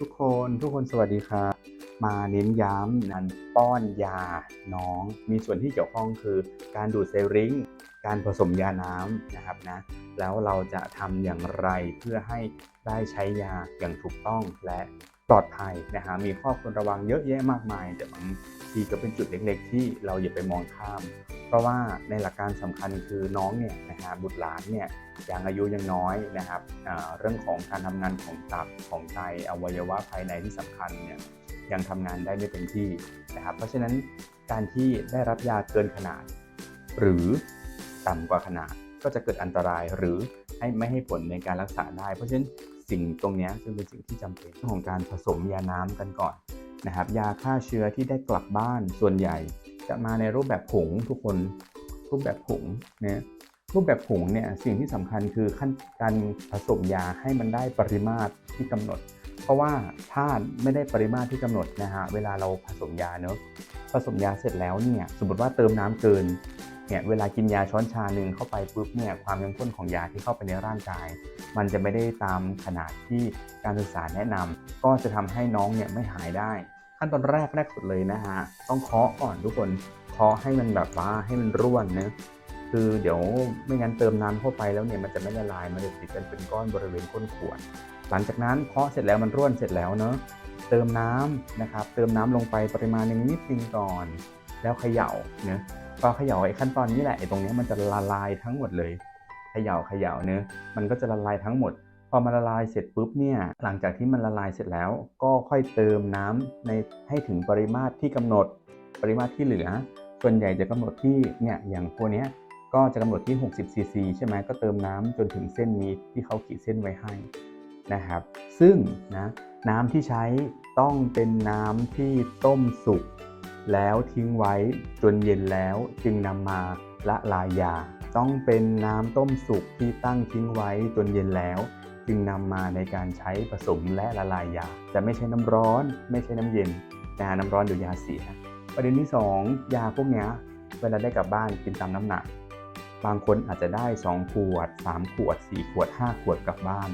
ทุกคนทุกคนสวัสดีครับมาเน้นย้ำนันป้อนยาน้อง มีส่วนที่เกี่ยวข้องคือ การดูดเซริงการผสมยาน้ำนะครับนะแล้วเราจะทำอย่างไรเพื่อให้ได้ใช้ยาอย่างถูกต้องและ ปลอดภัยนะฮะมีข้อควรระวังเยอะแยะมากมาย แต่บางทีก็เป็นจุดเล็กๆ ที่เราอย่าไปมองข้าม เพราะว่าในหลักการสำคัญคือน้องเนี่ยนะฮะบุตรหลานเนี่ยยังอายุยังน้อยนะครับเรื่องของการทำงานของตับของไตอวัยวะภายในที่สำคัญเนี่ยยังทำงานได้ไม่เต็มที่นะครับ เพราะฉะนั้นการที่ได้รับยาเกินขนาด หรือต่ำกว่าขนาดก็จะเกิดอันตรายหรือให้ไม่ให้ผลในการรักษาได้ เพราะฉะนั้น สิ่งตรงนี้ยจึงเป็นสิ่งที่จำเป็นเรื่องของการผสมยาน้ำกันก่อนนะครับ ยาฆ่าเชื้อที่ได้กลับบ้านส่วนใหญ่ จะมาในรูปแบบผงทุกคนรูปแบบผงนะรูปแบบผงเนี่ยสิ่งที่สำคัญคือขั้นการผสมยาให้มันได้ปริมาตรที่กำหนด เพราะว่าถ้าไม่ได้ปริมาตรที่กำหนดนะฮะเวลาเราผสมยาเนอะผสมยาเสร็จแล้วเนี่ยสมมติว่าเติมน้ำเกิน เนี่ยเวลากินยาช้อนชาหนึ่งเข้าไปปุ๊บเนี่ยความเข้มข้นของยาที่เข้าไปในร่างกาย มันจะไม่ได้ตามขนาดที่การศึกษาแนะนำก็จะทำให้น้องเนี่ยไม่หายได้ ขั้นตอนแรกแรกสุดเลยนะฮะต้องเคาะก่อนทุกคนเคาะให้มันแบบว่าให้มันร่วนนะคือเดี๋ยวไม่งั้นเติมน้ำเข้าไปแล้วเนี่ยมันจะไม่ละลายมันจะติดกันเป็นก้อนบริเวณก้นขวด หลังจากนั้นเคาะเสร็จแล้วมันร่วนเสร็จแล้วเนอะเติมน้ำนะครับเติมน้ำลงไปปริมาณหนึ่งนิดนึงก่อน แล้วเขย่าเนะ พอเขย่าไอ้ขั้นตอนนี้แหละไอ้ตรงนี้มันจะละลายทั้งหมดเลยเขย่าเขย่าเนะมันก็จะละลายทั้งหมด พอมันละลายเสร็จปุ๊บเนี่ยหลังจากที่มันละลายเสร็จแล้ว ก็ค่อยเติมน้ำในให้ถึงปริมาตรที่กำหนดปริมาตรที่เหลือ ส่วนใหญ่จะกำหนดที่เนี่ยอย่างพวกเนี้ยก็จะกำหนดที่ 60 ซีซีใช่ไหมก็เติมน้ำจนถึงเส้นนี้ที่เขาขีดเส้นไว้ให้นะครับ ซึ่งนะน้ำที่ใช้ต้องเป็นน้ำที่ต้มสุก แล้วทิ้งไว้จนเย็นแล้วจึงนำมาละลายยา ต้องเป็นน้ำต้มสุกที่ตั้งทิ้งไว้จนเย็นแล้ว จึงนำมาในการใช้ผสมและละลายยา จะไม่ใช่น้ำร้อน ไม่ใช่น้ำเย็นนะน้ำร้อนเดี๋ยวยาเสีย ประเด็นที่ 2 ยาพวกนี้เวลาได้กลับบ้านกินตามน้ำหนัก บางคนอาจจะได้ 2 ขวด 3 ขวด 4 ขวด 5 ขวดกลับบ้าน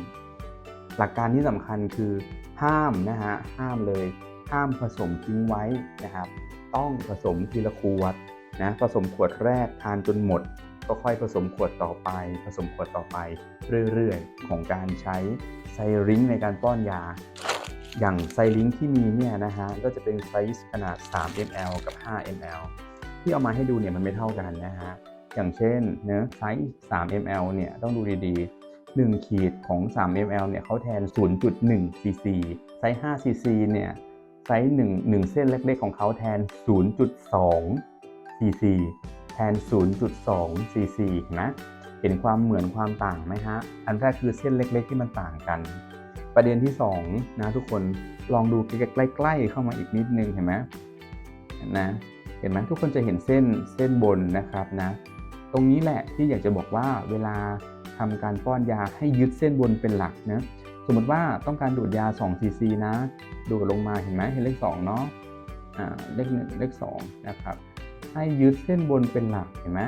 หลักการที่สำคัญคือห้ามนะฮะห้ามเลยห้ามผสมทิ้งไว้นะครับ ต้องผสมทีละขวดนะผสมขวดแรกทานจนหมด ก็ค่อยผสมขวดต่อไป ผสมขวดต่อไปเรื่อยๆ ของการใช้ไซริงในการป้อนยา อย่างไซริงที่มีเนี่ยนะฮะก็จะเป็นไซส์ขนาด 3 ml กับ 5 ml ที่เอามาให้ดูเนี่ยมันไม่เท่ากันนะฮะอย่างเช่นเนื้อไซส์ 3 ml เนี่ยต้องดูดีๆ 1 ขีดของ 3 ml เนี่ยเขาแทน 0.1 cc ไซส์ 5 cc เนี่ย ไซส์1 1 เส้นเล็กๆของเขาแทน 0.2 cc แทน 0.2 cc นไหมเห็นความเหมือนความต่างไหมฮะ อันแรกคือเส้นเล็กๆที่มันต่างกัน ประเด็นที่2นะทุกคนลองดูใกล้ๆเข้ามาอีกนิดนึงเห็นไหมนะเห็นไหมทุกคนจะเห็นเส้นเส้นบนนะครับนะ ตรงนี้แหละที่อยากจะบอกว่าเวลาทำการป้อนยาให้ยึดเส้นบนเป็นหลักนะ สมมติว่าต้องการดูดยา2 cc นะ ดูดลงมาเห็นไหมเห็นเลข2เนาะอ่าเลขหนึ่งเลข2นะครับ ให้ยึดเส้นบนเป็นหลักเห็นไหม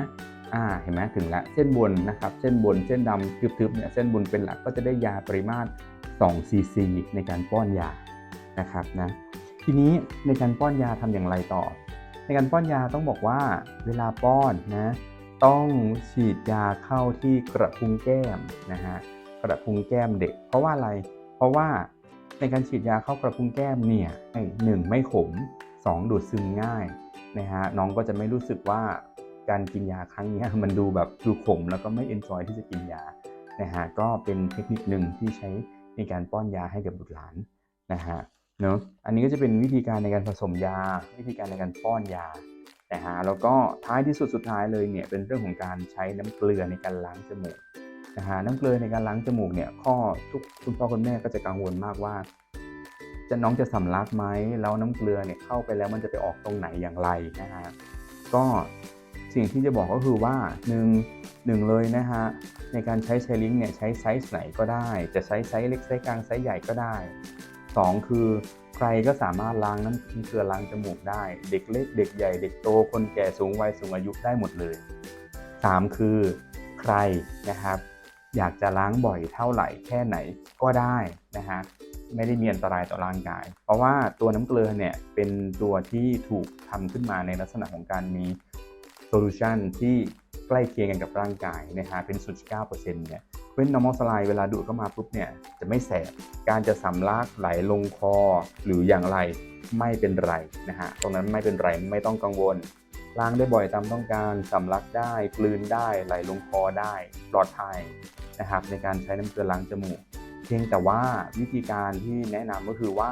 อ่าเห็นไหมถึงละเส้นบนนะครับ เส้นบนเส้นดำทึบๆเนี่ยเส้นบนเป็นหลักก็จะได้ยาปริมาตร2 cc ในการป้อนยานะครับนะทีนี้ในการป้อนยาทำอย่างไรต่อ ในการป้อนยาต้องบอกว่าเวลาป้อนนะต้องฉีดยาเข้าที่กระพุ้งแก้มนะฮะ กระพุ้งแก้มเด็ก เพราะว่าอะไร เพราะว่าในการฉีดยาเข้ากระพุ้งแก้มเนี่ยหนึ่งไม่ขมสองดูดซึมง่ายนะฮะน้องก็จะไม่รู้สึกว่าการกินยาครั้งนี้มันดูแบบดูขมแล้วก็ไม่เอนจอยที่จะกินยานะฮะก็เป็นเทคนิคหนึ่งที่ใช้ในการป้อนยาให้กับบุตรหลานนะฮะเนอะอันนี้ก็จะเป็นวิธีการในการผสมยา วิธีการในการป้อนยานะฮะแล้วก็ท้ายที่สุดสุดท้ายเลยเนี่ยเป็นเรื่องของการใช้น้ำเกลือในการล้างจมูก นะฮะน้ำเกลือในการล้างจมูกเนี่ยข้อทุกคุณพ่อคุณแม่ก็จะกังวลมากว่า จะน้องจะสำลักไหมแล้วน้ำเกลือเนี่ยเข้าไปแล้วมันจะไปออกตรงไหนอย่างไรนะฮะก็สิ่งที่จะบอกก็คือว่าหนึ่งหนึ่งเลยนะฮะในการใช้ไซลิงเนี่ยใช้ไซส์ไหนก็ได้ จะใช้ไซส์เล็กไซส์กลางไซส์ใหญ่ก็ได้ 2 คือใครก็สามารถล้างน้ำเกลือล้างจมูกได้ เด็กเล็กเด็กใหญ่เด็กโตคนแก่สูงวัยสูงอายุได้หมดเลย 3 คือใครนะครับ อยากจะล้างบ่อยเท่าไหร่แค่ไหนก็ได้นะฮะไม่ได้มีอันตรายต่อร่างกาย เพราะว่าตัวน้ำเกลือเนี่ยเป็นตัวที่ถูกทำขึ้นมาในลักษณะของการมีโซลูชันที่ใกล้เคียงกันกับร่างกายนะฮะเป็น0.9%เนี่ยเป็น normal saline เวลาดูดเข้ามาปุ๊บเนี่ยจะไม่แสบ การจะสำลักไหลลงคอหรืออย่างไรไม่เป็นไรนะฮะตรงนั้นไม่เป็นไรไม่ต้องกังวลล้างได้บ่อยตามต้องการสำลักได้กลืนได้ไหลลงคอได้ปลอดภัย นะครับในการใช้น้ำเกลือล้างจมูก เพียงแต่ว่าวิธีการที่แนะนำก็คือว่า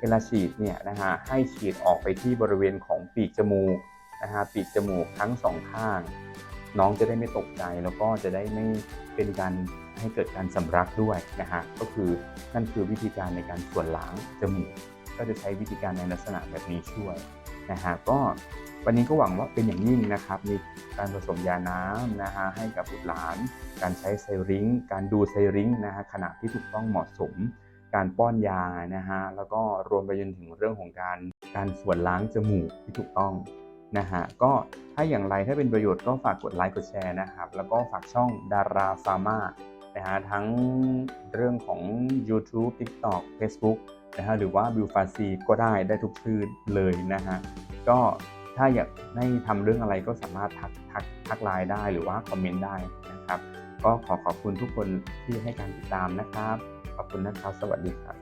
เวลาฉีดเนี่ยนะฮะให้ฉีดออกไปที่บริเวณของปีกจมูกนะฮะปีกจมูกทั้งสองข้าง น้องจะได้ไม่ตกใจแล้วก็จะได้ไม่เป็นการให้เกิดการสำลักด้วยนะฮะก็คือนั่นคือวิธีการในการส่วนล้างจมูกก็จะใช้วิธีการในลักษณะแบบนี้ช่วยนะฮะก็ วันนี้ก็หวังว่าเป็นอย่างยิ่งนะครับในการผสมยาน้ำนะฮะให้กับบุตรหลาน การใช้ไซริงการดูไซริงนะฮะขณะที่ถูกต้องเหมาะสม การป้อนยานะฮะแล้วก็รวมไปจนถึงเรื่องของการการส่วนล้างจมูกที่ถูกต้องนะฮะก็ถ้าอย่างไรถ้าเป็นประโยชน์ก็ฝากกดไลค์กดแชร์นะครับ แล้วก็ฝากช่องดาราฟาร์มานะฮะทั้งเรื่องของ YouTube TikTok Facebook นะฮะหรือว่าบิวฟาซีก็ได้ได้ทุกชื่อเลยนะฮะก็ ถ้าอยากให้ทำเรื่องอะไรก็สามารถทักทักทักไลน์ได้หรือว่าคอมเมนต์ได้นะครับ ก็ขอขอบคุณทุกคนที่ให้การติดตามนะครับ ขอบคุณนะครับ สวัสดีครับ